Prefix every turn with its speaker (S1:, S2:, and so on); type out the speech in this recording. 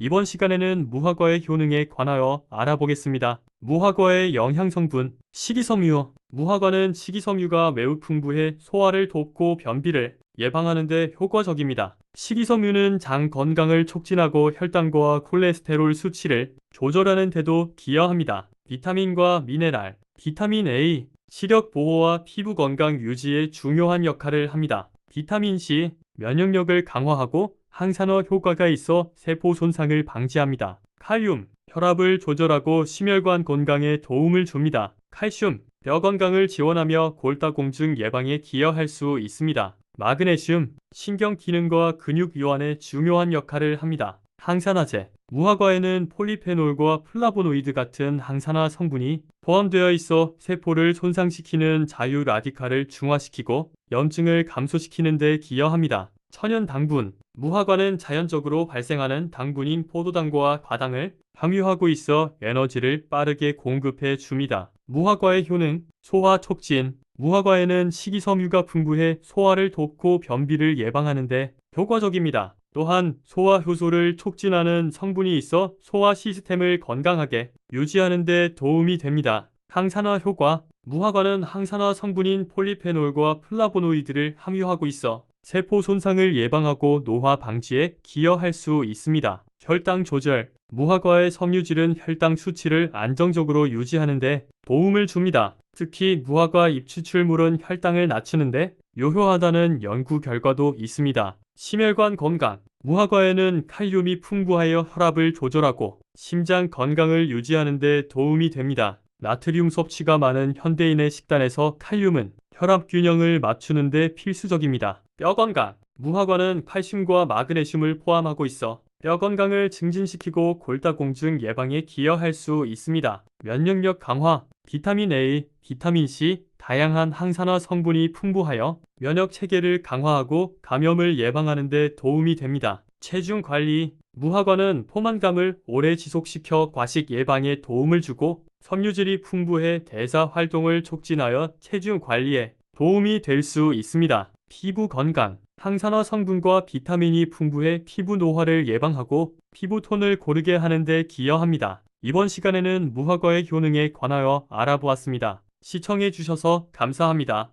S1: 이번 시간에는 무화과의 효능에 관하여 알아보겠습니다. 무화과의 영양 성분 식이섬유 무화과는 식이섬유가 매우 풍부해 소화를 돕고 변비를 예방하는 데 효과적입니다. 식이섬유는 장 건강을 촉진하고 혈당과 콜레스테롤 수치를 조절하는 데도 기여합니다. 비타민과 미네랄, 비타민 A, 시력 보호와 피부 건강 유지에 중요한 역할을 합니다. 비타민 C, 면역력을 강화하고 항산화 효과가 있어 세포 손상을 방지합니다. 칼륨, 혈압을 조절하고 심혈관 건강에 도움을 줍니다. 칼슘, 뼈 건강을 지원하며 골다공증 예방에 기여할 수 있습니다. 마그네슘, 신경 기능과 근육 이완에 중요한 역할을 합니다. 항산화제, 무화과에는 폴리페놀과 플라보노이드 같은 항산화 성분이 포함되어 있어 세포를 손상시키는 자유 라디칼을 중화시키고 염증을 감소시키는 데 기여합니다. 천연 당분, 무화과는 자연적으로 발생하는 당분인 포도당과 과당을 함유하고 있어 에너지를 빠르게 공급해 줍니다. 무화과의 효능, 소화 촉진, 무화과에는 식이섬유가 풍부해 소화를 돕고 변비를 예방하는데 효과적입니다. 또한 소화 효소를 촉진하는 성분이 있어 소화 시스템을 건강하게 유지하는 데 도움이 됩니다. 항산화 효과 무화과는 항산화 성분인 폴리페놀과 플라보노이드를 함유하고 있어 세포 손상을 예방하고 노화 방지에 기여할 수 있습니다. 혈당 조절 무화과의 섬유질은 혈당 수치를 안정적으로 유지하는 데 도움을 줍니다. 특히 무화과 잎 추출물은 혈당을 낮추는데 유효하다는 연구 결과도 있습니다. 심혈관 건강 무화과에는 칼륨이 풍부하여 혈압을 조절하고 심장 건강을 유지하는 데 도움이 됩니다. 나트륨 섭취가 많은 현대인의 식단에서 칼륨은 혈압 균형을 맞추는 데 필수적입니다. 뼈 건강 무화과는 칼슘과 마그네슘을 포함하고 있어 뼈 건강을 증진시키고 골다공증 예방에 기여할 수 있습니다. 면역력 강화, 비타민 A, 비타민 C, 다양한 항산화 성분이 풍부하여 면역 체계를 강화하고 감염을 예방하는 데 도움이 됩니다. 체중 관리, 무화과는 포만감을 오래 지속시켜 과식 예방에 도움을 주고 섬유질이 풍부해 대사 활동을 촉진하여 체중 관리에 도움이 될 수 있습니다. 피부 건강, 항산화 성분과 비타민이 풍부해 피부 노화를 예방하고 피부 톤을 고르게 하는 데 기여합니다. 이번 시간에는 무화과의 효능에 관하여 알아보았습니다. 시청해 주셔서 감사합니다.